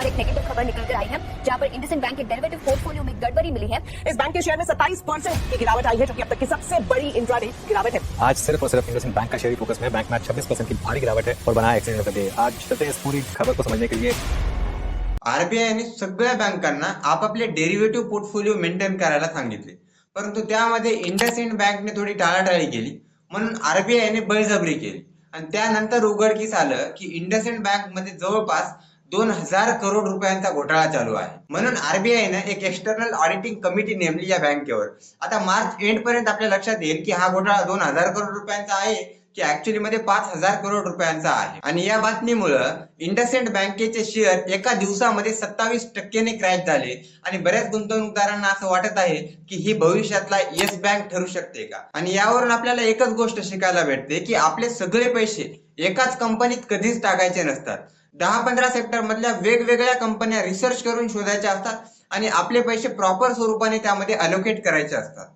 बार एक नेगेटिव खबर निकल कर आई है जहां पर इंडसइंड बैंक के डेरिवेटिव पोर्टफोलियो में गड़बड़ी मिली है। इस बैंक के शेयर में 27 परसेंट की गिरावट आई है जो कि अब तक की सबसे बड़ी इंट्राडे गिरावट है। आज सिर्फ और सिर्फ इंडसइंड बैंक का शेयर ही फोकस में बैंक में छब्बीस परसेंट की भारी गिरावट है और बनाया द डे आज चलते हैं इस पूरी खबर को समझने के लिए। आरबीआयने सगळ्या बँकांना आपापले डेरिव्हेटिव्ह पोर्टफोलिओ मेंटेन करायला सांगितले. परंतु त्यामध्ये इंडसइंड बँकने थोडी टाळाटाळी केली म्हणून आरबीआयने बळजबरी केली. आणि त्यानंतर उघडकीस आलं की इंडसइंड बँकमध्ये जवळपास दोन हजार करोड रुपयांचा घोटाळा चालू आहे. म्हणून आरबीआयनं एक एक्सटर्नल ऑडिटिंग कमिटी नेमली या बँकेवर आता मार्च एंड पर्यंत आपल्या लक्षात येईल की हा घोटाळा दोन हजार करोड रुपयांचा आहे. की ऍक्च्युअली मध्ये पाच हजार करोड रुपयांचा आहे. आणि या बातमीमुळं इंडसइंड बँकेचे शेअर एका दिवसामध्ये सत्तावीस टक्क्याने क्रॅश झाले. आणि बऱ्याच गुंतवणूकदारांना असं वाटत आहे की ही भविष्यातला येस बँक ठरू शकते का? आणि यावरून आपल्याला एकच गोष्ट शिकायला भेटते की आपले सगळे पैसे एकाच कंपनीत कधीच टाकायचे नसतात. दहा पंधरा सेक्टर मधल्या वेगवेगळ्या कंपन्या रिसर्च करून शोधायच्या असतात आणि आपले पैसे प्रॉपर स्वरूपाने त्यामध्ये अलोकेट करायचे असतात.